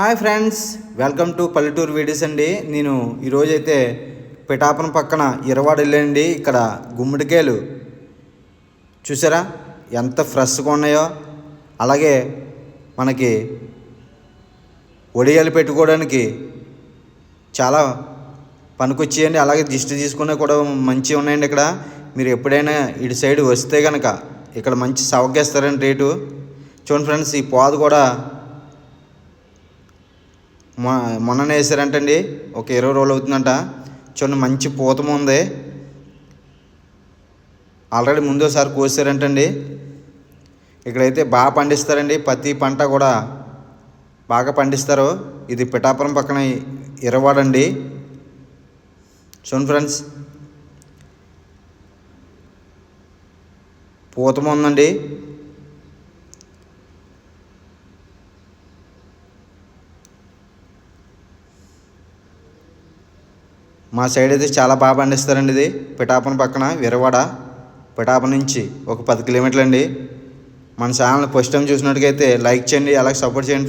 Hi friends welcome to పల్లెటూరు videos అండి. నేను ఈరోజైతే పిఠాపురం పక్కన ఇరవాడ వెళ్ళండి ఇక్కడ గుమ్మడికాయలు చూసారా? ఎంత ఫ్రెష్గా ఉన్నాయో. అలాగే మనకి ఒడియాలు పెట్టుకోవడానికి చాలా పనికొచ్చేయండి. అలాగే దిష్టి తీసుకునే కూడా మంచిగా ఉన్నాయండి ఇక్కడ. మీరు ఎప్పుడైనా ఇటు సైడ్ వస్తే కనుక ఇక్కడ మంచి సవకేస్తారండి రేటు. చూడండి ఫ్రెండ్స్ ఈ పాదు కూడా మొ మొన్ననే వేసారంటండి. ఒక ఇరవై రోజులు అవుతుందంట. చూడండి మంచి పూతం ఉంది. ఆల్రెడీ ముందు ఒకసారి కోసారంటండి. ఇక్కడైతే బాగా పండిస్తారండి. ప్రతి పంట కూడా బాగా పండిస్తారు. ఇది పిఠాపురం పక్కన ఇరవాడండి. చూడండి ఫ్రెండ్స్. పూతం ఉందండి. మా సైడ్ అయితే చాలా బాగా పండిస్తారండి ఇది. పిఠాపన పక్కన విరవాడ. పిఠాపురం నుంచి ఒక పది కిలోమీటర్లు అండి. మన ఛానల్ ఫస్ట్ టైం చూసినట్టుగైతే లైక్ చేయండి అలాగే సపోర్ట్ చేయండి ఫ్రెండ్స్.